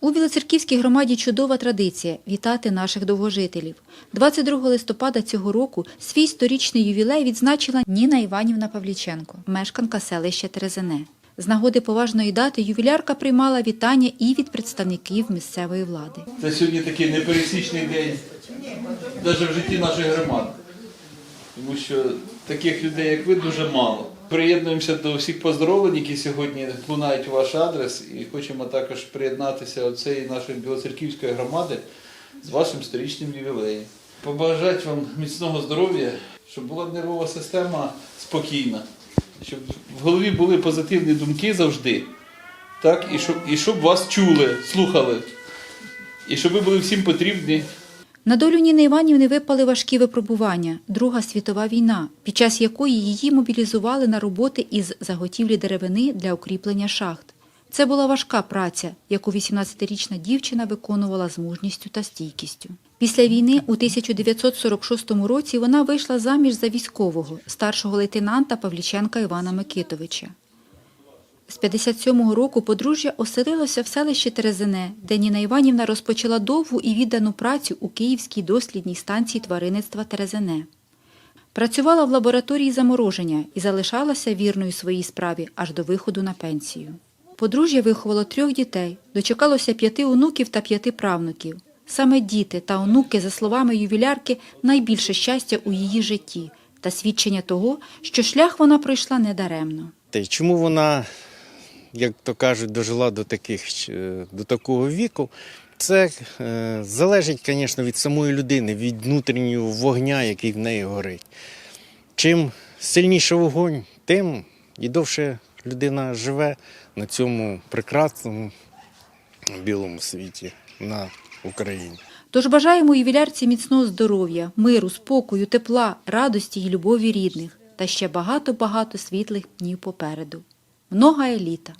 У Білоцерківській громаді чудова традиція вітати наших довгожителів. 22 листопада цього року свій сторічний ювілей відзначила Ніна Іванівна Павліченко, мешканка селища Терезине. З нагоди поважної дати ювілярка приймала вітання і від представників місцевої влади. Це сьогодні такий непересічний день, навіть в житті нашої громади. Тому що таких людей, як ви, дуже мало. Приєднуємося до всіх поздоровлень, які сьогодні лунають у ваш адрес, і хочемо також приєднатися до цієї нашої білоцерківської громади з вашим сторічним ювілеєм. Побажати вам міцного здоров'я, щоб була нервова система спокійна, щоб в голові були позитивні думки завжди. Так, і щоб, і щоб вас чули, слухали, і щоб ви були всім потрібні. На долю Ніни Іванівни випали важкі випробування Друга світова війна, під час якої її мобілізували на роботи із заготівлі деревини для укріплення шахт. Це була важка праця, яку 18-річна дівчина виконувала з мужністю та стійкістю. Після війни у 1946 році вона вийшла заміж за військового, старшого лейтенанта Павліченка Івана Микитовича. З 57-го року подружжя оселилося в селищі Терезине, де Ніна Іванівна розпочала довгу і віддану працю у Київській дослідній станції тваринництва Терезине. Працювала в лабораторії замороження і залишалася вірною своїй справі аж до виходу на пенсію. Подружжя виховало трьох дітей, дочекалося п'яти онуків та п'яти правнуків. Саме діти та онуки, за словами ювілярки, найбільше щастя у її житті та свідчення того, що шлях вона пройшла недаремно. Чому вона, як то кажуть, дожила до таких е, до такого віку? Це е, залежить, звісно, від самої людини, від внутрішнього вогня, який в неї горить. Чим сильніше вогонь, тим і довше людина живе на цьому прекрасному білому світі на Україні. Тож бажаємо ювілярці міцного здоров'я, миру, спокою, тепла, радості і любові рідних та ще багато-багато світлих днів попереду. Много еліта!